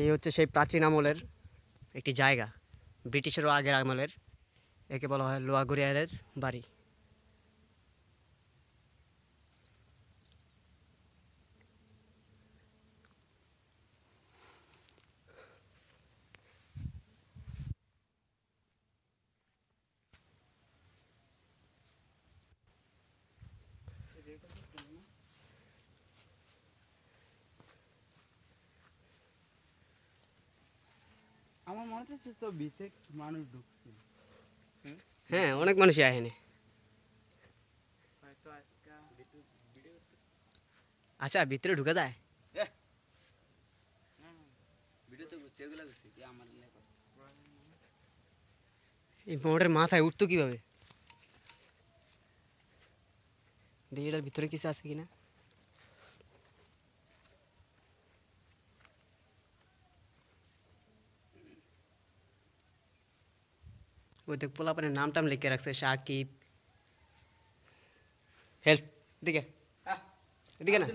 এই হচ্ছে সেই প্রাচীন আমলের একটি জায়গা, ব্রিটিশেরও আগের আমলের, একে বলা হয় লোয়াগুড়িয়ারের বাড়ি। আমার মনে হচ্ছে তো বিতে মানুষ ঢুকছিল হ্যাঁ অনেক মানুষই আহেনি হয়তো আজকে ভিডিও আচ্ছা ভিতরে ঢুকে যায়? ভিডিও তো বুঝছে এগুলো বুঝছে কি আমার লেখা এই মোড়ের মাথায় উঠতো কীভাবে? দেখি এটার ভিতরে কিছু আছে কিনা?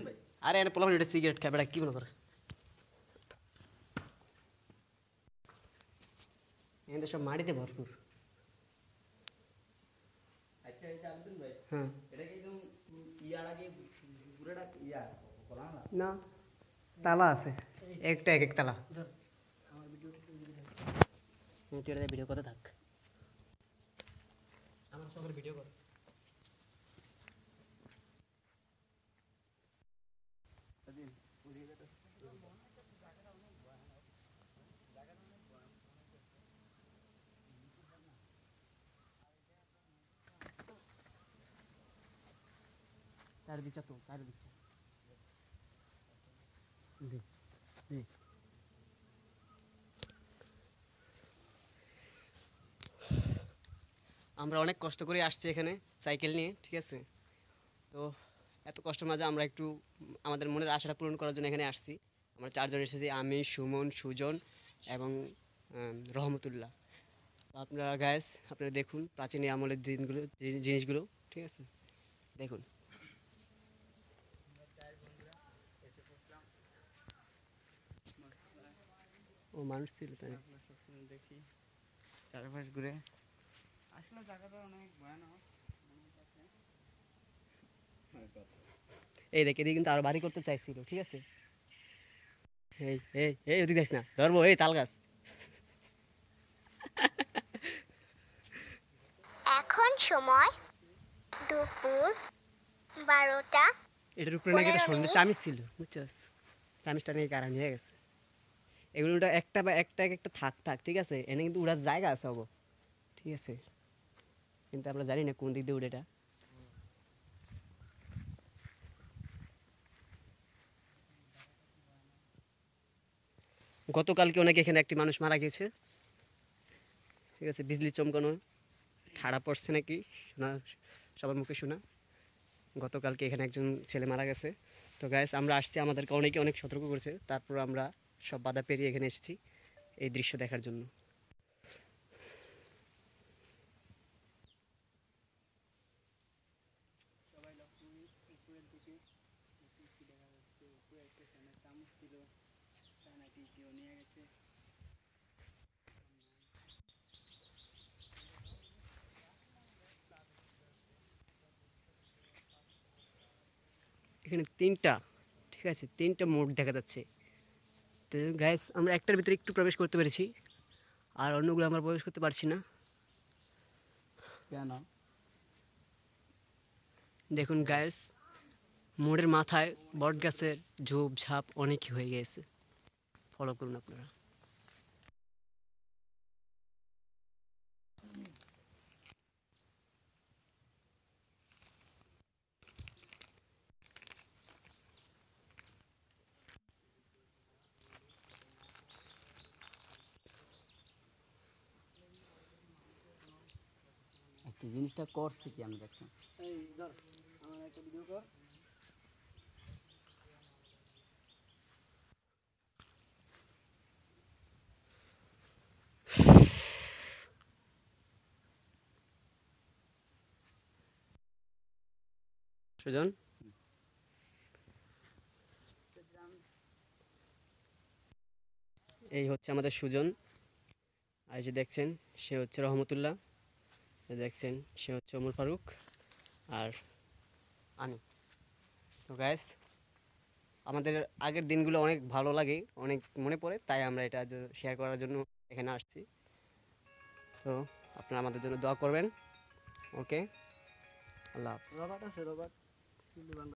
ভাই। আরে এটা পোলাপান এটা সিগারেট খাবে এটা কি মনে করছ এখানে সব মাটিতে ভরপুর আচ্ছা এটা আব্দুল ভাই হ্যাঁ এটা কি একদম ইয়ার আগে পুরোটা ইয়া বলা না না তালা আছে একটা এক এক তালা তুই এটা ভিডিও করতে থাক আমার সঙ্গে ভিডিও কর চারিদিকটা তো চারিদিকটা জি জি আমরা অনেক কষ্ট করে আসছি এখানে সাইকেল নিয়ে, ঠিক আছে? তো এত কষ্টের মাঝে আমরা একটু আমাদের মনের আশাটা পূরণ করার জন্য এখানে আসছি। আমরা চারজন এসেছি, আমি, সুমন, সুজন এবং রহমতুল্লাহ। আপনারা গ্যাস আপনারা দেখুন প্রাচীন আমলের দিনগুলো জিনিসগুলো, ঠিক আছে? দেখুন। ও, মানুষ ছিল তাই দেখি চারপাশ ঘুরে। আসলে জায়গাটা অনেক ভয়ানক। এই দেখ এদিকে কিন্তু আরও বাড়ি করতে চাইছিল ঠিক আছে? এই এই এই ওদিকে যাস না ধরবো এই তাল গাছ। এখন সময় দুপুর বারোটা এটার উপরে নাকি মিনিট। চামিচ ছিল বুঝছস? চামিচটা নাকি কারণ হয়ে গেছে। এগুলোটা একটা বা একটা এক একটা থাক থাক ঠিক আছে? এনে কিন্তু উড়ার জায়গা আছে হব ঠিক আছে? কিন্তু আমরা জানি না কোন দিক দিয়ে উড়ে এটা গতকালকে অনেকে এখানে একটি মানুষ মারা গেছে ঠিক আছে, বিজলি চমকানো, ঠাড়া পড়ছে নাকি? শোনা, সবার মুখে শোনা। গতকালকে এখানে একজন ছেলে মারা গেছে। তো গ্যাস আমরা আসছি, আমাদেরকে অনেকে অনেক সতর্ক করেছে। তারপর আমরা সব বাধা পেরিয়ে এখানে এসেছি এই দৃশ্য দেখার জন্য সবাই লক্ষ্য করি উপরের দিকে একটু কি দেখা যাচ্ছে উপরে একটা ছিল। তা নাকি কেউ নিয়ে গেছে। এখানে তিনটা ঠিক আছে তিনটা মোড় দেখা যাচ্ছে। তো গ্যাস আমরা একটার ভিতরে একটু প্রবেশ করতে পেরেছি আর অন্যগুলো আমরা প্রবেশ করতে পারছি না। কেন? দেখুন গ্যাস মোড়ের মাথায় বট গাছের ঝোপ ঝাপ অনেকই হয়ে গেছে। ফলো করুন আপনারা। জিনিসটা করছি কি আমি দেখছি এই ধর আমার একটা ভিডিও কর। সুজন এই হচ্ছে আমাদের সুজন। আর যে দেখছেন, সে হচ্ছে রহমতুল্লাহ। দেখছেন, সে হচ্ছে ওমর ফারুক আর আমি তো গ্যাস আমাদের আগের দিনগুলো অনেক ভালো লাগে, অনেক মনে পড়ে, তাই আমরা এটা শেয়ার করার জন্য এখানে আসছি। তো আপনারা আমাদের জন্য দোয়া করবেন। ওকে আল্লাহ হাফিজ। சொல்லுவாங்க